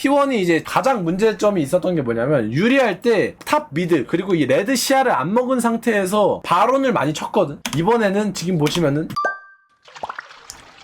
T1이 이제 가장 문제점이 있었던 게 뭐냐면 유리할 때 탑 미드 그리고 이 레드 시야를 안 먹은 상태에서 바론을 많이 쳤거든. 이번에는 지금 보시면은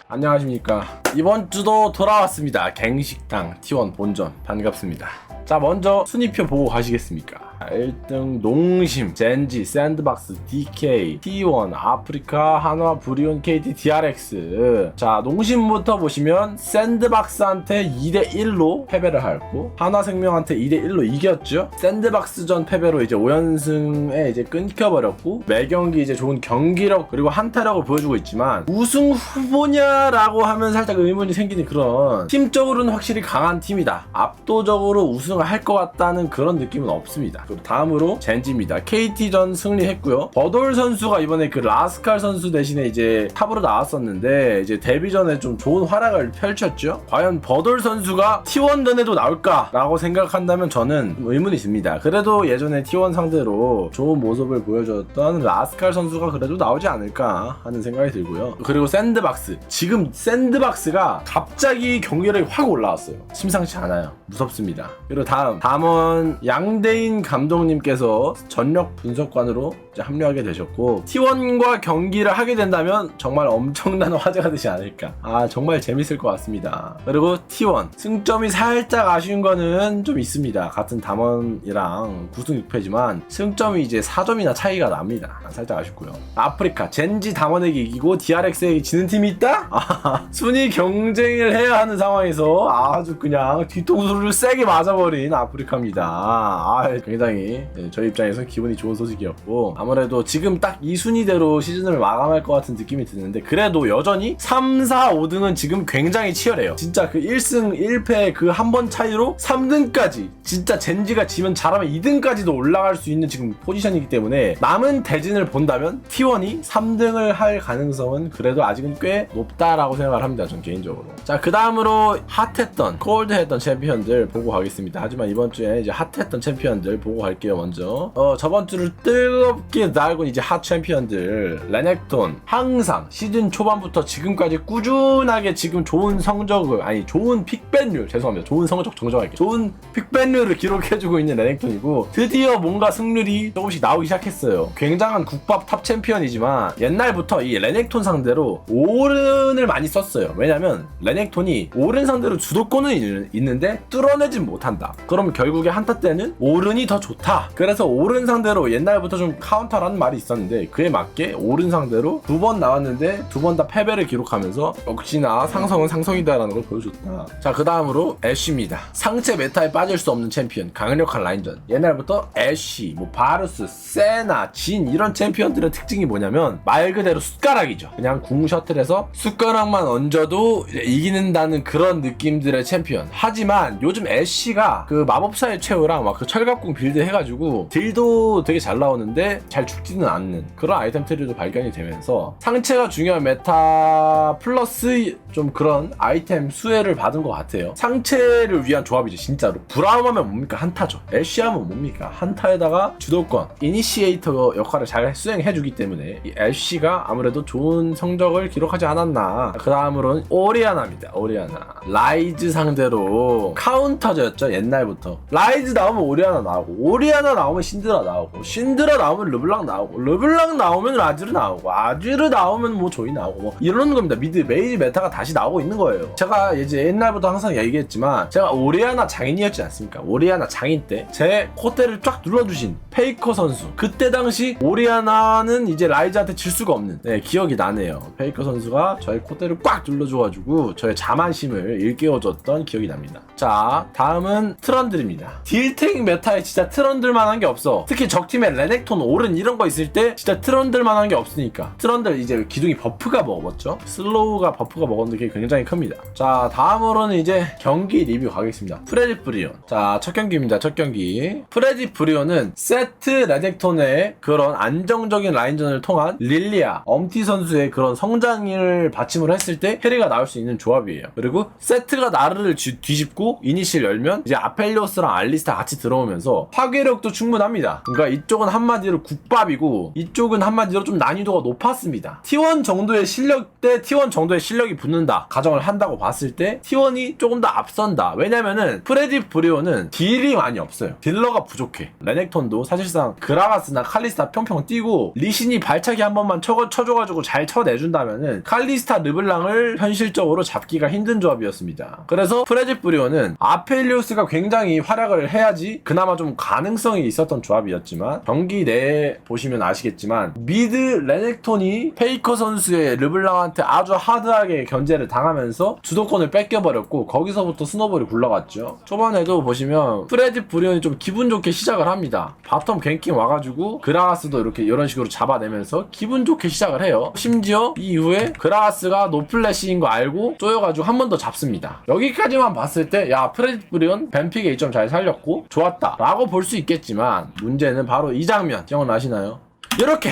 안녕하십니까. 이번 주도 돌아왔습니다. 갱식당 T1 본전 반갑습니다. 자 먼저 순위표 보고 가시겠습니까? 1등 농심, 젠지, 샌드박스, DK, T1, 아프리카, 한화, 브리온, KT, DRX 자 농심부터 보시면 샌드박스한테 2대1로 패배를 하였고 한화생명한테 2대1로 이겼죠. 샌드박스전 패배로 이제 5연승에 이제 끊겨버렸고 매 경기 이제 좋은 경기력 그리고 한타력을 보여주고 있지만 우승 후보냐라고 하면 살짝 의문이 생기는 그런 팀적으로는 확실히 강한 팀이다. 압도적으로 우승을 할 것 같다는 그런 느낌은 없습니다 그리고 다음으로 젠지입니다. KT전 승리했고요. 버돌 선수가 이번에 그 라스칼 선수 대신에 이제 탑으로 나왔었는데 이제 데뷔전에 좀 좋은 활약을 펼쳤죠. 과연 버돌 선수가 T1전에도 나올까라고 생각한다면 저는 의문이 듭니다. 그래도 예전에 T1 상대로 좋은 모습을 보여줬던 라스칼 선수가 그래도 나오지 않을까 하는 생각이 들고요. 그리고 샌드박스. 지금 샌드박스가 갑자기 경기력이 확 올라왔어요. 심상치 않아요. 무섭습니다. 그리고 다음. 다음은 양대인 감 독님께서 전력 분석관으로 합류하게 되셨고 T1과 경기를 하게 된다면 정말 엄청난 화제가 되지 않을까. 아 정말 재밌을 것 같습니다. 그리고 T1. 승점이 살짝 아쉬운 거는 좀 있습니다. 같은 담원이랑 9승 6패지만 승점이 이제 4점이나 차이가 납니다. 살짝 아쉽고요. 아프리카. 젠지 담원에게 이기고 DRX에게 지는 팀이 있다? 아, 순위 경쟁을 해야 하는 상황에서 아주 그냥 뒤통수를 세게 맞아버린 아프리카입니다. 아 굉장히 네, 저희 입장에서 기분이 좋은 소식이었고 아무래도 지금 딱 이 순위대로 시즌을 마감할 것 같은 느낌이 드는데 그래도 여전히 3, 4, 5등은 지금 굉장히 치열해요. 진짜 그 1승 1패 그 한 번 차이로 3등까지 진짜 젠지가 지면 잘하면 2등까지도 올라갈 수 있는 지금 포지션이기 때문에 남은 대진을 본다면 T1이 3등을 할 가능성은 그래도 아직은 꽤 높다라고 생각을 합니다 전 개인적으로. 자 그 다음으로 핫했던 콜드했던 챔피언들 보고 가겠습니다. 하지만 이번 주에 이제 핫했던 챔피언들 보고 갈게요 먼저. 어 저번 주를 뜨겁게 날고 이제 핫 챔피언들 레넥톤 항상 시즌 초반부터 지금까지 꾸준하게 지금 좋은 성적을 아니 좋은 픽밴율 죄송합니다. 좋은 성적 정정할게요. 좋은 픽밴율을 기록해주고 있는 레넥톤이고 드디어 뭔가 승률이 조금씩 나오기 시작했어요. 굉장한 국밥 탑 챔피언이지만 옛날부터 이 레넥톤 상대로 오른을 많이 썼어요. 왜냐면 레넥톤이 오른 상대로 주도권은 있- 있는데 뚫어내진 못한다. 그럼 결국에 한타 때는 오른이 더 좋다. 그래서 오른 상대로 옛날부터 좀 카운터라는 말이 있었는데 그에 맞게 오른 상대로 두 번 나왔는데 두 번 다 패배를 기록하면서 역시나 상성은 상성이다라는 걸 보여줬다. 자 그 다음으로 애쉬입니다. 상체 메타에 빠질 수 없는 챔피언 강력한 라인전. 옛날부터 애쉬 뭐 바루스 세나 진 이런 챔피언들의 특징이 뭐냐면 말 그대로 숟가락이죠. 그냥 궁 셔틀에서 숟가락만 얹어도 이기는다는 그런 느낌들의 챔피언. 하지만 요즘 애쉬가 그 마법사의 최후랑 막 그 철갑궁 빌드 해가지고 딜도 되게 잘 나오는데 잘 죽지는 않는 그런 아이템 트리도 발견이 되면서 상체가 중요한 메타 플러스 좀 그런 아이템 수혜를 받은 것 같아요. 상체를 위한 조합이죠 진짜로. 브라움 하면 뭡니까? 한타죠. 애쉬 하면 뭡니까? 한타에다가 주도권 이니시에이터 역할을 잘 수행해주기 때문에 이 애쉬가 아무래도 좋은 성적을 기록하지 않았나. 그 다음으로는 오리아나입니다. 오리아나. 라이즈 상대로 카운터저였죠 옛날부터. 라이즈 나오면 오리아나 나오고 오리아나 나오면 신드라 나오고 신드라 나오면 르블랑 나오고 르블랑 나오면 아즈르 나오고 아즈르 나오면 뭐 조이 나오고 뭐 이러는 겁니다. 미드 메이지 메타가 다시 나오고 있는 거예요. 제가 이제 옛날부터 항상 얘기했지만 제가 오리아나 장인이었지 않습니까? 오리아나 장인 때 제 콧대를 쫙 눌러주신 페이커 선수. 그때 당시 오리아나는 이제 라이즈한테 질 수가 없는 네, 기억이 나네요. 페이커 선수가 저의 콧대를 꽉 눌러줘가지고 저의 자만심을 일깨워줬던 기억이 납니다. 자 다음은 트런들입니다. 딜탱 메타에 진짜 트런들만 한 게 없어. 특히 적팀에 레넥톤 오른 이런 거 있을 때 진짜 트런들만 한 게 없으니까. 트런들 이제 기둥이 버프가 먹었죠? 슬로우가 버프가 먹었는데 그게 굉장히 큽니다. 자 다음으로는 이제 경기 리뷰 가겠습니다. 프레디 브리온. 자 첫 경기입니다. 첫 경기. 프레디 브리온은 세트 레넥톤의 그런 안정적인 라인전을 통한 릴리아 엄티 선수의 그런 성장을 받침을 했을 때 캐리가 나올 수 있는 조합이에요. 그리고 세트가 나르를 쥐- 뒤집고 이니시를 열면 이제 아펠리오스랑 알리스타 같이 들어오면서 파괴력도 충분합니다. 그러니까 이쪽은 한마디로 국밥이고 이쪽은 한마디로 좀 난이도가 높았습니다. T1 정도의 실력 대 T1 정도의 실력이 붙는다 가정을 한다고 봤을 때 T1이 조금 더 앞선다. 왜냐면은 프레디 브리오는 딜이 많이 없어요. 딜러가 부족해. 레넥톤도 사실상 그라가스나 칼리스타 평평 뛰고 리신이 발차기 한 번만 쳐, 쳐줘가지고 잘 쳐내준다면은 칼리스타 르블랑을 현실적으로 잡기가 힘든 조합이었습니다. 그래서 프레디 브리오는 아펠리오스가 굉장히 활약을 해야지 그나마 좀 가 능성이 있었던 조합이었지만 경기 내에 보시면 아시겠지만 미드 레넥톤이 페이커 선수의 르블랑한테 아주 하드하게 견제를 당하면서 주도권을 뺏겨버렸고 거기서부터 스노볼이 굴러갔죠. 초반에도 보시면 프레디 브리온이 좀 기분 좋게 시작을 합니다. 바텀 갱킹 와가지고 그라가스도 이렇게 이런 식으로 잡아내면서 기분 좋게 시작을 해요. 심지어 이 이후에 그라가스가 노플래시인 거 알고 쪼여가지고 한 번 더 잡습니다. 여기까지만 봤을 때 야 프레디 브리온 뱀픽에 2점 잘 살렸고 좋았다 라고 볼 수 있겠지만 문제는 바로 이 장면 기억나시나요? 이렇게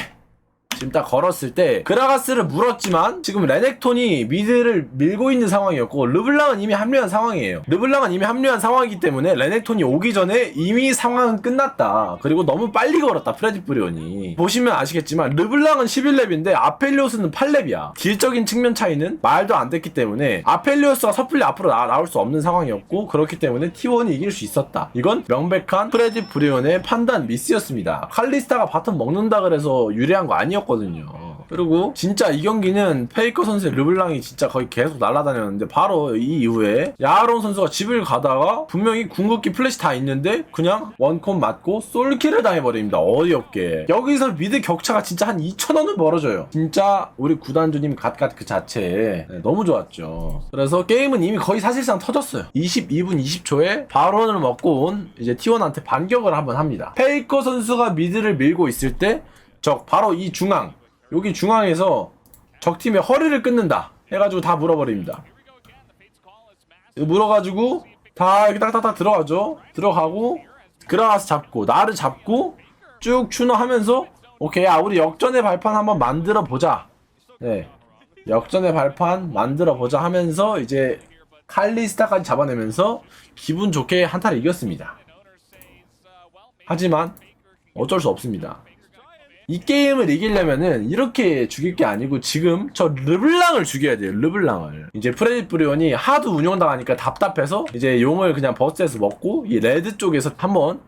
지금 딱 걸었을 때 그라가스를 물었지만 지금 레넥톤이 미드를 밀고 있는 상황이었고 르블랑은 이미 합류한 상황이에요. 르블랑은 이미 합류한 상황이기 때문에 레넥톤이 오기 전에 이미 상황은 끝났다. 그리고 너무 빨리 걸었다 프레디 브리온이. 보시면 아시겠지만 르블랑은 11렙인데 아펠리오스는 8렙이야. 딜적인 측면 차이는 말도 안 됐기 때문에 아펠리오스가 섣불리 앞으로 나, 나올 수 없는 상황이었고 그렇기 때문에 T1이 이길 수 있었다. 이건 명백한 프레디 브리온의 판단 미스였습니다. 칼리스타가 바텀 먹는다 그래서 유리한 거 아니었 거든요. 그리고 진짜 이 경기는 페이커 선수의 르블랑이 진짜 거의 계속 날아다녔는데 바로 이 이후에 야아론 선수가 집을 가다가 분명히 궁극기 플래시 다 있는데 그냥 원콤 맞고 솔킬을 당해버립니다. 어이없게. 여기서 미드 격차가 진짜 한 2천원은 벌어져요. 진짜 우리 구단주님 갓갓 그 자체에 네, 너무 좋았죠. 그래서 게임은 이미 거의 사실상 터졌어요. 22분 20초에 바론을 먹고 온 이제 T1한테 반격을 한번 합니다. 페이커 선수가 미드를 밀고 있을 때 적 바로 이 중앙 여기 중앙에서 적팀의 허리를 끊는다 해가지고 다 물어버립니다. 물어가지고 다 이렇게 딱딱딱 들어가죠. 들어가고 그라가스 잡고 나를 잡고 쭉 추노하면서 오케이 야 우리 역전의 발판 한번 만들어 보자. 네 역전의 발판 만들어 보자 하면서 이제 칼리스타까지 잡아내면서 기분 좋게 한타를 이겼습니다. 하지만 어쩔 수 없습니다. 이 게임을 이기려면은 이렇게 죽일 게 아니고 지금 저 르블랑을 죽여야 돼요. 르블랑을. 이제 프레디 브리온이 하도 운영당하니까 답답해서 이제 용을 그냥 버스에서 먹고 이 레드 쪽에서 한번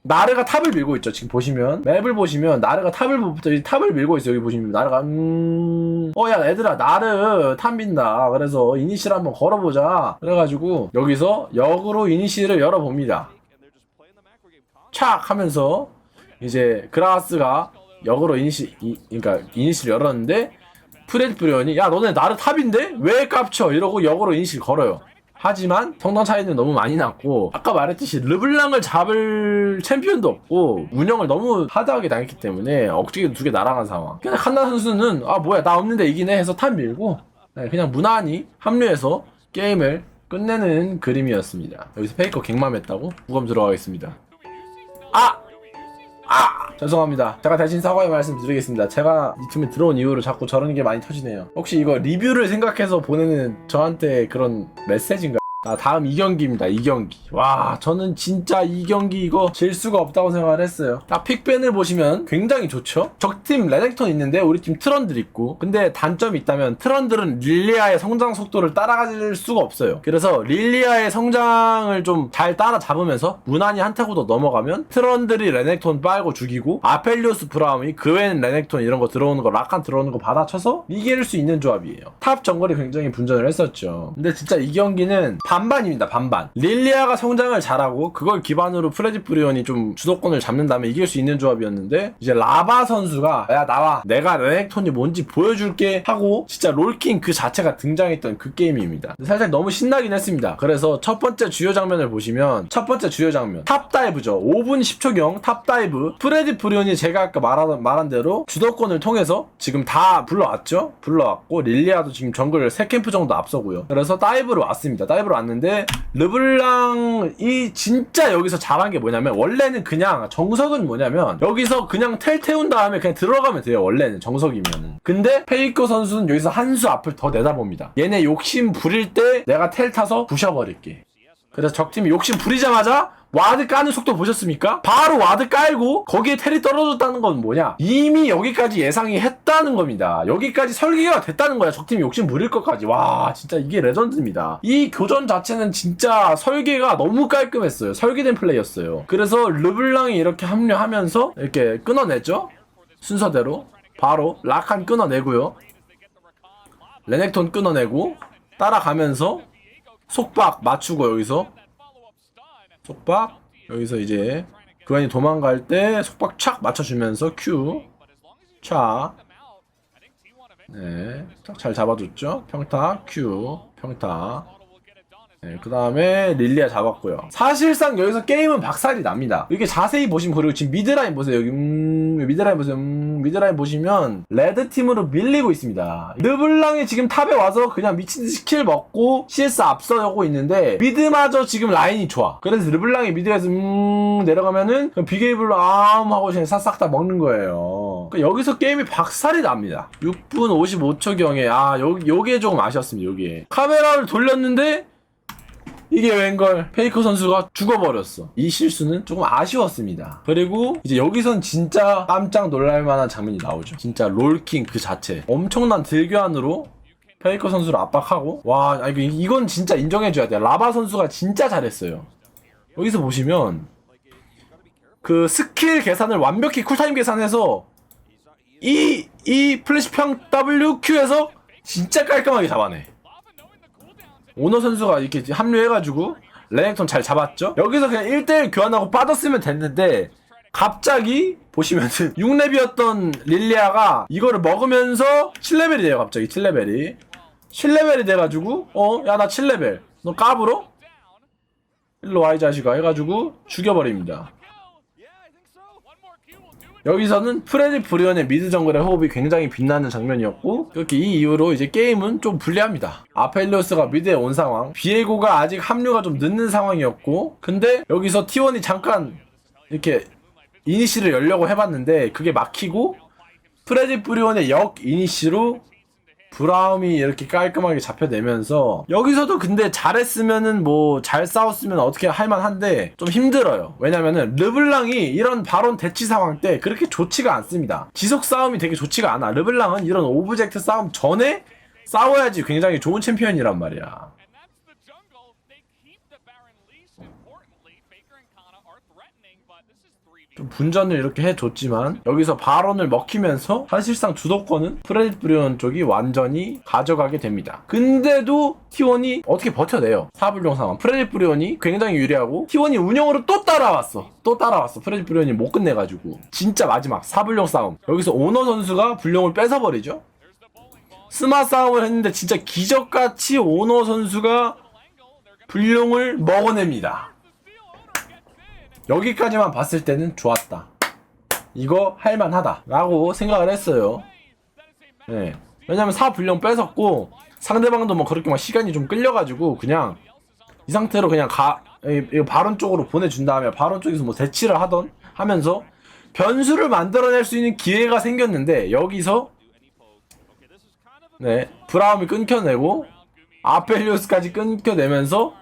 나르가 탑을 밀고 있죠. 지금 보시면 맵을 보시면 나르가 탑을 저기 탑을 밀고 있어요. 여기 보시면 나르가 음 어야 얘들아 나르 탑 민다. 그래서 이니시를 한번 걸어보자. 그래가지고 여기서 역으로 이니시를 열어봅니다. 착 하면서 이제 그라스가 역으로 이니시 이, 그러니까 이니시를 열었는데 프레드 브리온이 야 너네 나르 탑인데 왜 깝쳐 이러고 역으로 이니시를 걸어요. 하지만 성장 차이는 너무 많이 났고 아까 말했듯이 르블랑을 잡을 챔피언도 없고 운영을 너무 하드하게 당했기 때문에 억지로 두 개 날아간 상황. 그냥 칸나 선수는 아 뭐야 나 없는데 이기네 해서 탑 밀고 네, 그냥 무난히 합류해서 게임을 끝내는 그림이었습니다. 여기서 페이커 갱맘했다고? 부검 들어가겠습니다. 아! 아! 죄송합니다. 제가 대신 사과의 말씀 드리겠습니다. 제가 이 팀에 들어온 이후로 자꾸 저런 게 많이 터지네요. 혹시 이거 리뷰를 생각해서 보내는 저한테 그런 메시지인가요? 아, 다음 2경기입니다. 2경기. 와, 저는 진짜 2경기 이거 질 수가 없다고 생각을 했어요. 딱 픽밴을 보시면 굉장히 좋죠? 적팀 레넥톤 있는데 우리 팀 트런들 있고. 근데 단점이 있다면 트런들은 릴리아의 성장 속도를 따라갈 수가 없어요. 그래서 릴리아의 성장을 좀 잘 따라잡으면서 무난히 한타구도 넘어가면 트런들이 레넥톤 빨고 죽이고 아펠리오스 브라움이 그 외엔 레넥톤 이런 거 들어오는 거 라칸 들어오는 거 받아쳐서 이길 수 있는 조합이에요. 탑 정글이 굉장히 분전을 했었죠. 근데 진짜 이 경기는 반반입니다. 반반. 릴리아가 성장을 잘하고 그걸 기반으로 프레디 브리온이 좀 주도권을 잡는다면 이길 수 있는 조합이었는데 이제 라바 선수가 야 나와 내가 레넥톤이 뭔지 보여줄게 하고 진짜 롤킹 그 자체가 등장했던 그 게임입니다. 살짝 너무 신나긴 했습니다. 그래서 첫 번째 주요 장면을 보시면 첫 번째 주요 장면 탑 다이브죠. 5분 10초경 탑 다이브 프레디 브리온이 제가 아까 말한, 말한 대로 주도권을 통해서 지금 다 불러왔죠. 불러왔고 릴리아도 지금 정글 3캠프 정도 앞서고요. 그래서 다이브로 왔습니다. 다이브로 왔는데 르블랑이 진짜 여기서 잘한 게 뭐냐면 원래는 그냥 정석은 뭐냐면 여기서 그냥 텔 태운 다음에 그냥 들어가면 돼요 원래는 정석이면은. 근데 페이커 선수는 여기서 한 수 앞을 더 내다봅니다. 얘네 욕심 부릴 때 내가 텔 타서 부셔버릴게. 그래서 적팀이 욕심 부리자마자 와드 까는 속도 보셨습니까? 바로 와드 깔고 거기에 텔이 떨어졌다는 건 뭐냐? 이미 여기까지 예상이 했다는 겁니다. 여기까지 설계가 됐다는 거야. 적팀이 욕심 부릴 것까지. 와 진짜 이게 레전드입니다. 이 교전 자체는 진짜 설계가 너무 깔끔했어요. 설계된 플레이였어요. 그래서 르블랑이 이렇게 합류하면서 이렇게 끊어냈죠? 순서대로 바로 라칸 끊어내고요. 레넥톤 끊어내고 따라가면서 속박 맞추고 여기서 속박. 여기서 이제 교환이 도망갈 때 속박 착 맞춰주면서 Q. 차. 네, 딱잘 잡아줬죠? 평타 Q. 평타 네, 그 다음에 릴리아 잡았고요. 사실상 여기서 게임은 박살이 납니다. 이게 자세히 보시면 그리고 지금 미드라인 보세요. 여기 음, 미드라인 보세요. 음, 미드라인 보시면 레드 팀으로 밀리고 있습니다. 르블랑이 지금 탑에 와서 그냥 미친 듯이 킬 먹고 CS 앞서고 있는데 미드마저 지금 라인이 좋아. 그래서 르블랑이 미드에서 음 내려가면은 비게이블로 암 하고 그냥 싹싹 다 먹는 거예요. 그러니까 여기서 게임이 박살이 납니다. 6분 55초 경에 아 여기 요게 조금 아쉬웠습니다. 여기에 카메라를 돌렸는데 이게 웬걸 페이커 선수가 죽어버렸어. 이 실수는 조금 아쉬웠습니다. 그리고 이제 여기선 진짜 깜짝 놀랄만한 장면이 나오죠. 진짜 롤킹 그 자체. 엄청난 딜교환으로 페이커 선수를 압박하고 와 아, 이건 진짜 인정해줘야 돼. 라바 선수가 진짜 잘했어요. 여기서 보시면 그 스킬 계산을 완벽히 쿨타임 계산해서 이 이 플래시평 WQ에서 진짜 깔끔하게 잡아내. 오너 선수가 이렇게 합류해가지고 레넥톤 잘 잡았죠? 여기서 그냥 1대1 교환하고 빠졌으면 됐는데 갑자기 보시면은 6렙이었던 릴리아가 이거를 먹으면서 7레벨이 돼요 갑자기 7레벨이 7레벨이 돼가지고 어? 야 나 7레벨 너 까불어? 일로 와 이 자식아 해가지고 죽여버립니다 여기서는 프레디 브리언의 미드 정글의 호흡이 굉장히 빛나는 장면이었고 그렇게 이 이후로 이제 게임은 좀 불리합니다. 아펠리오스가 미드에 온 상황, 비에고가 아직 합류가 좀 늦는 상황이었고 근데 여기서 T1이 잠깐 이렇게 이니시를 열려고 해봤는데 그게 막히고 프레디 브리온의 역 이니시로 브라움이 이렇게 깔끔하게 잡혀내면서 여기서도 근데 잘했으면은 뭐 잘 싸웠으면 어떻게 할만한데 좀 힘들어요. 왜냐면은 르블랑이 이런 바론 대치 상황 때 그렇게 좋지가 않습니다. 지속 싸움이 되게 좋지가 않아. 르블랑은 이런 오브젝트 싸움 전에 싸워야지 굉장히 좋은 챔피언이란 말이야 좀 분전을 이렇게 해줬지만 여기서 바론을 먹히면서 사실상 주도권은 프레디 브리온 쪽이 완전히 가져가게 됩니다. 근데도 T1이 어떻게 버텨내요. 사불용 상황. 프레디 브리온이 굉장히 유리하고 T1이 운영으로 또 따라왔어. 또 따라왔어. 프레디 브리온이 못 끝내가지고 진짜 마지막 사불용 싸움. 여기서 오너 선수가 불용을 뺏어버리죠. 스마 싸움을 했는데 진짜 기적같이 오너 선수가 불용을 먹어냅니다. 여기까지만 봤을 때는 좋았다. 이거 할만하다. 라고 생각을 했어요. 네. 왜냐면 사 불령 뺏었고, 상대방도 뭐 그렇게 막 시간이 좀 끌려가지고, 그냥 이 상태로 그냥 가, 이- 바론 쪽으로 보내준 다음에 바론 쪽에서 뭐 대치를 하던, 하면서 변수를 만들어낼 수 있는 기회가 생겼는데, 여기서, 네, 브라움이 끊겨내고, 아펠리오스까지 끊겨내면서,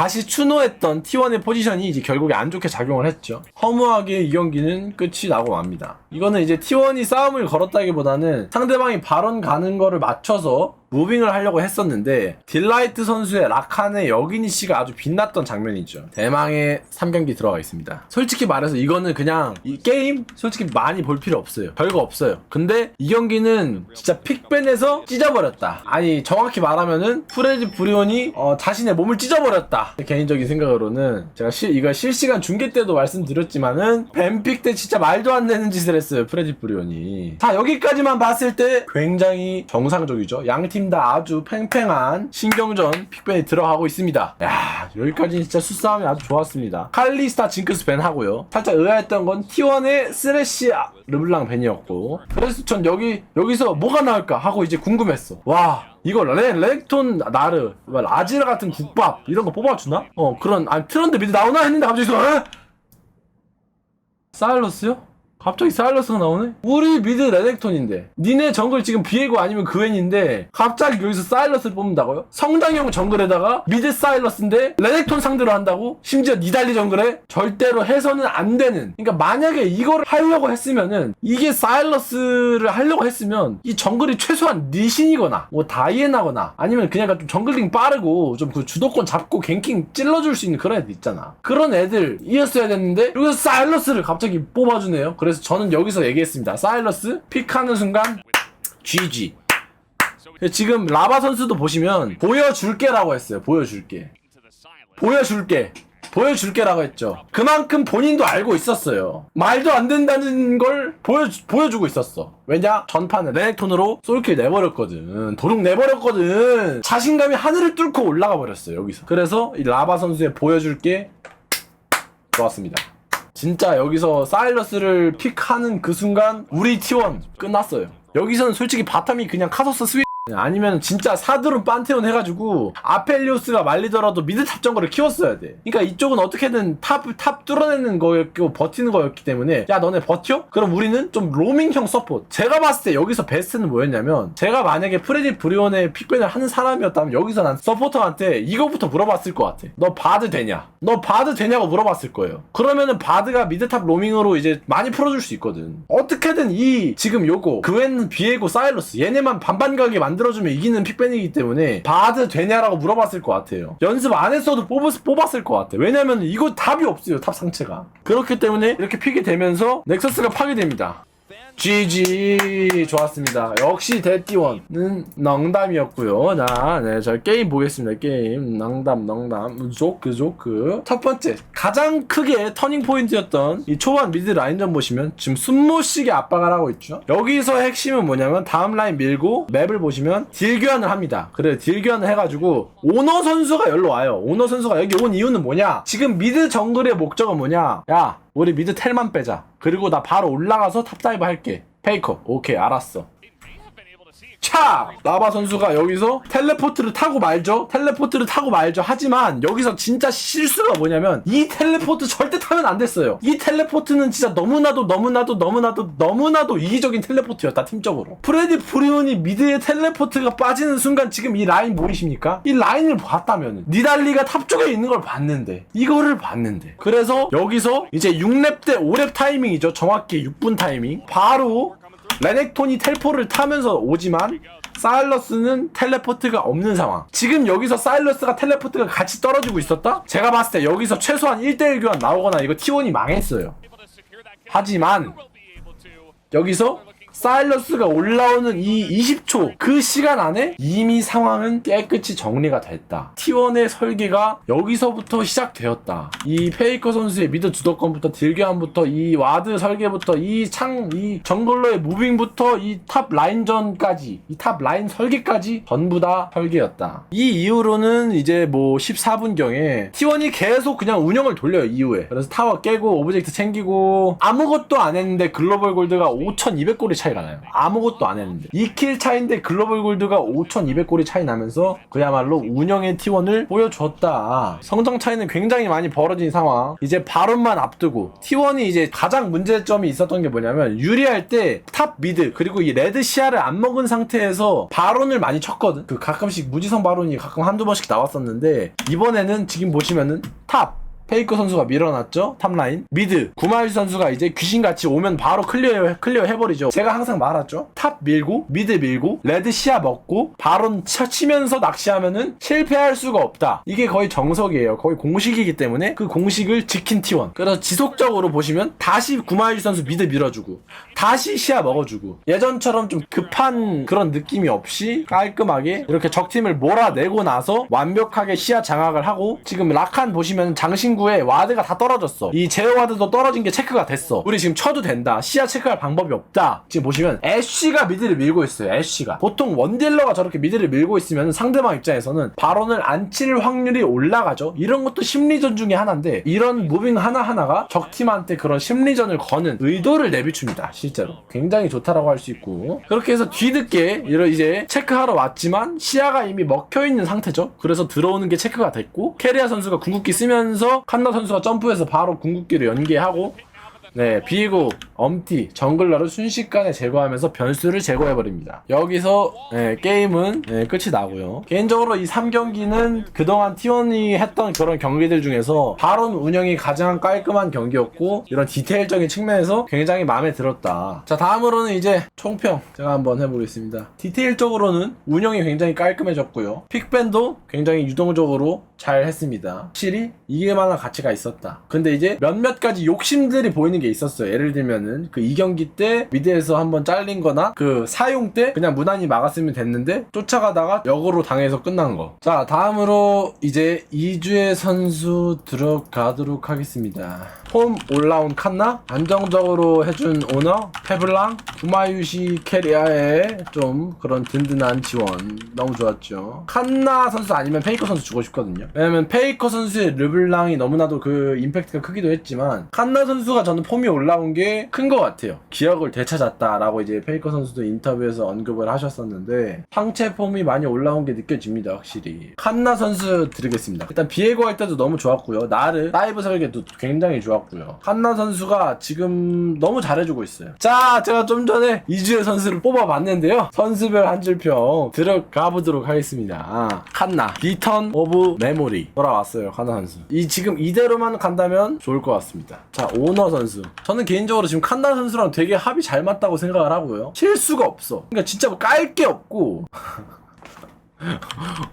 다시 추노했던 T1의 포지션이 이제 결국에 안 좋게 작용을 했죠. 허무하게 이 경기는 끝이 나고 맙니다. 이거는 이제 T1이 싸움을 걸었다기보다는 상대방이 발언 가는 거를 맞춰서 무빙을 하려고 했었는데 딜라이트 선수의 라칸의 여기니 씨가 아주 빛났던 장면이죠. 대망의 3경기 들어가 있습니다. 솔직히 말해서 이거는 그냥 이 게임 솔직히 많이 볼 필요 없어요. 별거 없어요. 근데 이 경기는 진짜 픽밴에서 찢어버렸다. 아니 정확히 말하면은 프레디 브리온이 어, 자신의 몸을 찢어버렸다. 개인적인 생각으로는 제가 실, 이거 실시간 중계 때도 말씀드렸지만은 뱀픽 때 진짜 말도 안 되는 짓을 했어요. 프레디 브리온이. 자 여기까지만 봤을 때 굉장히 정상적이죠. 양팀 팀 다 아주 팽팽한 신경전 픽밴이 들어가고 있습니다. 야 여기까지 진짜 수싸움이 아주 좋았습니다. 칼리스타 징크스 밴 하고요. 살짝 의아했던 건 T1의 쓰레시 아, 르블랑 밴이었고 그래서 전 여기 여기서 뭐가 나올까 하고 이제 궁금했어. 와 이거 레, 레렉톤 나르 뭐 아지라 같은 국밥 이런 거 뽑아주나? 어 그런 아 트런드 미드 나오나 했는데 갑자기 또 에? 사일러스요? 갑자기 사일러스가 나오네? 우리 미드 레넥톤인데 니네 정글 지금 비에고 아니면 그웬인데 갑자기 여기서 사일러스를 뽑는다고요? 성장형 정글에다가 미드 사일러스인데 레넥톤 상대로 한다고? 심지어 니달리 정글에? 절대로 해서는 안 되는 그러니까 만약에 이거를 하려고 했으면은 이게 사일러스를 하려고 했으면 이 정글이 최소한 니신이거나 뭐 다이애나거나 아니면 그냥 좀 정글링 빠르고 좀 그 주도권 잡고 갱킹 찔러줄 수 있는 그런 애들 있잖아 그런 애들이었어야 됐는데 여기서 사일러스를 갑자기 뽑아주네요 그래 서 저는 여기서 얘기했습니다 사일러스 픽하는 순간 GG 지금 라바 선수도 보시면 보여줄게라고 했어요 보여줄게. 보여줄게. 보여줄게라고 했죠. 그만큼 본인도 알고 있었어요. 말도 안 된다는 걸 보여, 보여주고 있었어. 왜냐? 전판에 레넥톤으로 솔킬 내버렸거든. 도둑 내버렸거든. 자신감이 하늘을 뚫고 올라가 버렸어요, 여기서. 그래서 이 라바 선수의 보여줄게 좋았습니다. 진짜 여기서 사일러스를 픽하는 그 순간 우리 T1 끝났어요. 여기서는 솔직히 바텀이 그냥 카소스 스위 아니면 진짜 사드론 판테온 해가지고 아펠리오스가 말리더라도 미드 탑 정거를 키웠어야 돼. 그러니까 이쪽은 어떻게든 탑, 탑 뚫어내는 거였고 버티는 거였기 때문에 야 너네 버텨? 그럼 우리는 좀 로밍형 서포트. 제가 봤을 때 여기서 베스트는 뭐였냐면 제가 만약에 프레디 브리온의 픽밴을 하는 사람이었다면 여기서 난 서포터한테 이거부터 물어봤을 것 같아. 너 바드 되냐? 너 바드 되냐고 물어봤을 거예요. 그러면은 바드가 미드탑 로밍으로 이제 많이 풀어줄 수 있거든. 어떻게든 이 지금 요거 그웬 비에고 사일러스 얘네만 반반 가게 만들 어주면 이기는 픽밴이기 때문에 바드 되냐라고 물어봤을 것 같아요. 연습 안 했어도 뽑았, 뽑았을 것 같아. 왜냐면 이거 답이 없어요 탑 상체가. 그렇기 때문에 이렇게 픽이 되면서 넥서스가 파괴됩니다. GG 좋았습니다. 역시 대띠원은 농담이었고요. 자, 네, 저 게임 보겠습니다. 게임 농담, 농담, 조크, 조크. 첫 번째 가장 크게 터닝 포인트였던 이 초반 미드 라인전 보시면 지금 숨모시게 압박을 하고 있죠. 여기서 핵심은 뭐냐면 다음 라인 밀고 맵을 보시면 딜 교환을 합니다. 그래 딜 교환을 해가지고 오너 선수가 열로 와요. 오너 선수가 여기 온 이유는 뭐냐? 지금 미드 정글의 목적은 뭐냐? 야 우리 미드 텔만 빼자. 그리고 나 바로 올라가서 탑다이브 할게. 페이커. 오케이, 알았어. 차! 라바 선수가 여기서 텔레포트를 타고 말죠. 텔레포트를 타고 말죠. 하지만 여기서 진짜 실수가 뭐냐면 이 텔레포트 절대 타면 안 됐어요. 이 텔레포트는 진짜 너무나도 너무나도 너무나도 너무나도 이기적인 텔레포트였다 팀적으로. 프레디 프리온이 미드에 텔레포트가 빠지는 순간 지금 이 라인 보이십니까? 이 라인을 봤다면 니달리가 탑 쪽에 있는 걸 봤는데 이거를 봤는데 그래서 여기서 이제 6렙 대 5렙 타이밍이죠. 정확히 6분 타이밍. 바로 레넥톤이 텔포를 타면서 오지만 사일러스는 텔레포트가 없는 상황. 지금 여기서 사일러스가 텔레포트가 같이 떨어지고 있었다? 제가 봤을 때 여기서 최소한 1대1 교환 나오거나 이거 T1이 망했어요. 하지만 여기서 사일러스가 올라오는 이 20초 그 시간 안에 이미 상황은 깨끗이 정리가 됐다. T1의 설계가 여기서부터 시작되었다. 이 페이커 선수의 미드 주도권부터 딜교환부터 이 와드 설계부터 이 창, 이 정글러의 무빙부터 이 탑 라인전까지 이 탑 라인 설계까지 전부 다 설계였다. 이 이후로는 이제 뭐 14분경에 T1이 계속 그냥 운영을 돌려요 이후에. 그래서 타워 깨고 오브젝트 챙기고 아무것도 안 했는데 글로벌 골드가 5,200골이 차이 가 나요. 아무것도 안 했는데 2킬 차인데 글로벌 골드가 5,200골이 차이 나면서 그야말로 운영의 T1을 보여줬다. 성장 차이는 굉장히 많이 벌어진 상황. 이제 발언만 앞두고 T1이 이제 가장 문제점이 있었던 게 뭐냐면 유리할 때 탑 미드 그리고 이 레드 시야를 안 먹은 상태에서 발언을 많이 쳤거든. 그 가끔씩 무지성 발언이 가끔 한두 번씩 나왔었는데 이번에는 지금 보시면은 탑 페이커 선수가 밀어놨죠? 탑라인. 미드. 구마유지 선수가 이제 귀신같이 오면 바로 클리어 클리어 해버리죠. 제가 항상 말하죠. 탑 밀고 미드 밀고 레드 시야 먹고 바론 쳐 치면서 낚시하면은 실패할 수가 없다. 이게 거의 정석이에요. 거의 공식이기 때문에 그 공식을 지킨 T1. 그래서 지속적으로 보시면 다시 구마유지 선수 미드 밀어주고 다시 시야 먹어주고 예전처럼 좀 급한 그런 느낌이 없이 깔끔하게 이렇게 적팀을 몰아내고 나서 완벽하게 시야 장악을 하고 지금 라칸 보시면 장신구 친구의 와드가 다 떨어졌어. 이 제어 와드도 떨어진 게 체크가 됐어. 우리 지금 쳐도 된다. 시야 체크할 방법이 없다. 지금 보시면 애쉬가 미드를 밀고 있어요. 애쉬가. 보통 원딜러가 저렇게 미드를 밀고 있으면 상대방 입장에서는 발언을 안 칠 확률이 올라가죠. 이런 것도 심리전 중에 하나인데 이런 무빙 하나하나가 적팀한테 그런 심리전을 거는 의도를 내비춥니다. 실제로. 굉장히 좋다라고 할 수 있고. 그렇게 해서 뒤늦게 이런 이제 체크하러 왔지만 시야가 이미 먹혀 있는 상태죠. 그래서 들어오는 게 체크가 됐고 캐리아 선수가 궁극기 쓰면서 칸나 선수가 점프해서 바로 궁극기를 연계하고 네, 비고, 엄티, 정글러를 순식간에 제거하면서 변수를 제거해버립니다. 여기서 네, 게임은 네, 끝이 나고요. 개인적으로 이 3경기는 그동안 T1이 했던 그런 경기들 중에서 바론 운영이 가장 깔끔한 경기였고 이런 디테일적인 측면에서 굉장히 마음에 들었다. 자, 다음으로는 이제 총평 제가 한번 해보겠습니다. 디테일적으로는 운영이 굉장히 깔끔해졌고요. 픽밴도 굉장히 유동적으로 잘 했습니다. 확실히 이길만한 가치가 있었다. 근데 이제 몇몇 가지 욕심들이 보이는 게 있었어요. 예를 들면은 그 2경기 때 미드에서 한번 잘린 거나 그 사용 때 그냥 무난히 막았으면 됐는데 쫓아가다가 역으로 당해서 끝난 거. 자, 다음으로 이제 이주의 선수 들어가도록 하겠습니다. 홈 올라온 칸나 안정적으로 해준 오너 페블랑 구마유시 캐리아의 좀 그런 든든한 지원 너무 좋았죠. 칸나 선수 아니면 페이커 선수 주고 싶거든요. 왜냐면 페이커 선수의 르블랑이 너무나도 그 임팩트가 크기도 했지만 칸나 선수가 저는 폼이 올라온 게 큰 것 같아요. 기억을 되찾았다라고 이제 페이커 선수도 인터뷰에서 언급을 하셨었는데 상체 폼이 많이 올라온 게 느껴집니다. 확실히 칸나 선수 드리겠습니다. 일단 비에고 할 때도 너무 좋았고요. 나르 라이브 설계도 굉장히 좋았고 요. 칸나 선수가 지금 너무 잘해주고 있어요. 자, 제가 좀 전에 이주의 선수를 뽑아봤는데요. 선수별 한 줄평 들어가 보도록 하겠습니다. 아, 칸나 리턴 오브 메모리 돌아왔어요. 칸나 선수. 이 지금 이대로만 간다면 좋을 것 같습니다. 자, 오너 선수. 저는 개인적으로 지금 칸나 선수랑 되게 합이 잘 맞다고 생각을 하고요. 실수가 없어. 그러니까 진짜 뭐 깔 게 없고.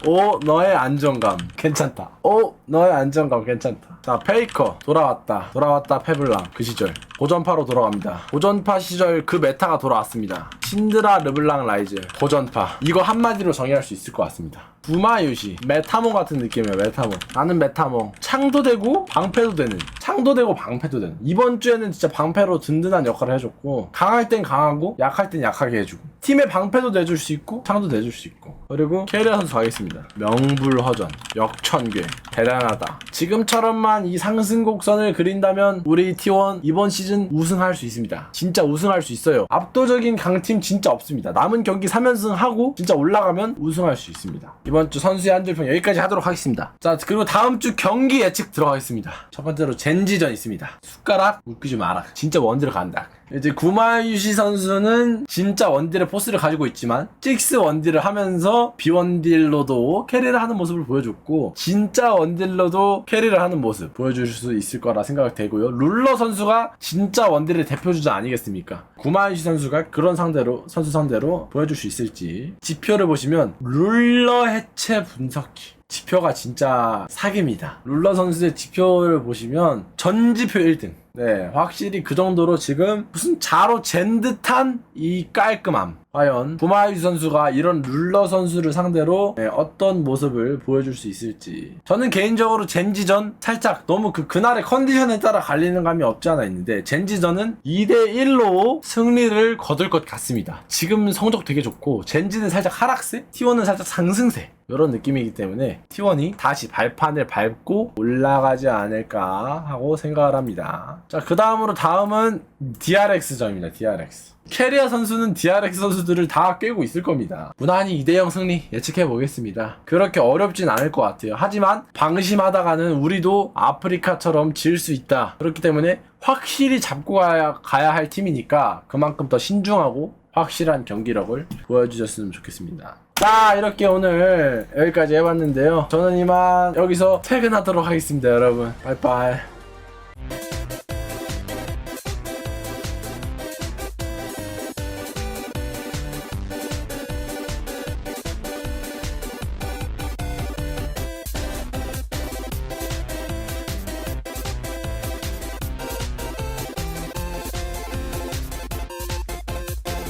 오 너의 안정감 괜찮다. 오 너의 안정감 괜찮다. 자 페이커 돌아왔다. 돌아왔다 페블랑 그 시절. 고전파로 돌아갑니다. 고전파 시절 그 메타가 돌아왔습니다 신드라 르블랑 라이즈 고전파. 이거 한마디로 정의할 수 있을 것 같습니다. 부마유시 메타몽 같은 느낌이에요 메타몽. 나는 메타몽. 창도 되고 방패도 되는 창도 되고 방패도 되는. 이번 주에는 진짜 방패로 든든한 역할을 해줬고 강할 땐 강하고 약할 땐 약하게 해주고. 팀의 방패도 내줄 수 있고 창도 내줄 수 있고. 그리고 캐리어 선수 가겠습니다. 명불허전 역천괴 대단하다. 지금처럼만 이 상승 곡선을 그린다면 우리 T1 이번 시즌 우승할 수 있습니다. 진짜 우승할 수 있어요. 압도적인 강팀 진짜 없습니다. 남은 경기 3연승 하고 진짜 올라가면 우승할 수 있습니다. 이번 주 선수의 한줄평 여기까지 하도록 하겠습니다. 자 그리고 다음 주 경기 예측 들어가겠습니다. 첫 번째로 젠지전 있습니다. 숟가락 웃기지 마라 진짜 원딜을 간다. 이제 구마유시 선수는 진짜 원딜의 포스를 가지고 있지만 식스 원딜을 하면서 비원딜로도 캐리를 하는 모습을 보여줬고 진짜 원딜로도 캐리를 하는 모습 보여줄 수 있을 거라 생각이 되고요. 룰러 선수가 진짜 원딜의 대표주자 아니겠습니까? 구마유시 선수가 그런 상대로 선수 상대로 보여줄 수 있을지 지표를 보시면 룰러 해체 분석기 지표가 진짜 사기입니다. 룰러 선수의 지표를 보시면 전 지표 1등. 네, 확실히 그 정도로 지금 무슨 자로 잰 듯한 이 깔끔함. 과연 구마유 선수가 이런 룰러 선수를 상대로 네, 어떤 모습을 보여줄 수 있을지. 저는 개인적으로 젠지전 살짝 너무 그 그날의 컨디션에 따라 갈리는 감이 없지 않아 있는데 젠지전은 2대 1로 승리를 거둘 것 같습니다. 지금 성적 되게 좋고 젠지는 살짝 하락세, T1은 살짝 상승세. 이런 느낌이기 때문에 T1이 다시 발판을 밟고 올라가지 않을까 하고 생각을 합니다. 자, 그 다음으로 다음은 DRX점입니다. DRX. 캐리어 선수는 DRX 선수들을 다 깨고 있을 겁니다. 무난히 2대0 승리 예측해 보겠습니다. 그렇게 어렵진 않을 것 같아요. 하지만 방심하다가는 우리도 아프리카처럼 질수 있다. 그렇기 때문에 확실히 잡고 가야, 가야 할 팀이니까 그만큼 더 신중하고 확실한 경기력을 보여주셨으면 좋겠습니다. 자 이렇게 오늘 여기까지 해봤는데요 저는 이만 여기서 퇴근하도록 하겠습니다 여러분 빠이빠이